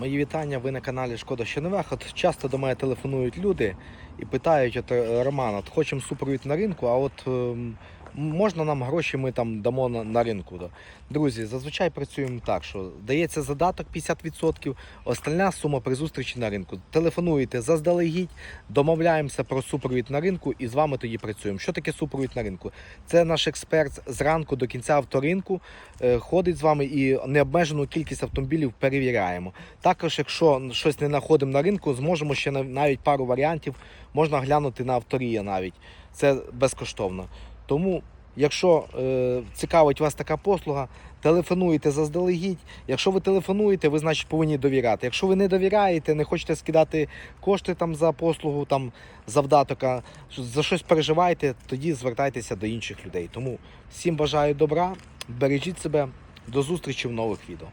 Мої вітання, ви на каналі Шкода що нове. От часто до мене телефонують люди і питають, от е, Роман, от хочемо супровід на ринку, а от ем, можна нам гроші, ми там дамо на, на ринку. Да? Друзі, зазвичай працюємо так, що дається задаток 50%, остальна сума при зустрічі на ринку. Телефонуєте заздалегідь, домовляємося про супровід на ринку і з вами тоді працюємо. Що таке супровід на ринку? Це наш експерт зранку до кінця авторинку е, ходить з вами і необмежену кількість автомобілів перевіряємо. Також, якщо щось не знаходимо на ринку, зможемо ще нав- навіть пару варіантів можна глянути на авторія навіть. Це безкоштовно. Тому, якщо е, цікавить вас така послуга, телефонуйте заздалегідь. Якщо ви телефонуєте, ви значить повинні довіряти. Якщо ви не довіряєте, не хочете скидати кошти там за послугу, там завдатока, за щось переживаєте, тоді звертайтеся до інших людей. Тому всім бажаю добра, бережіть себе, до зустрічі в нових відео.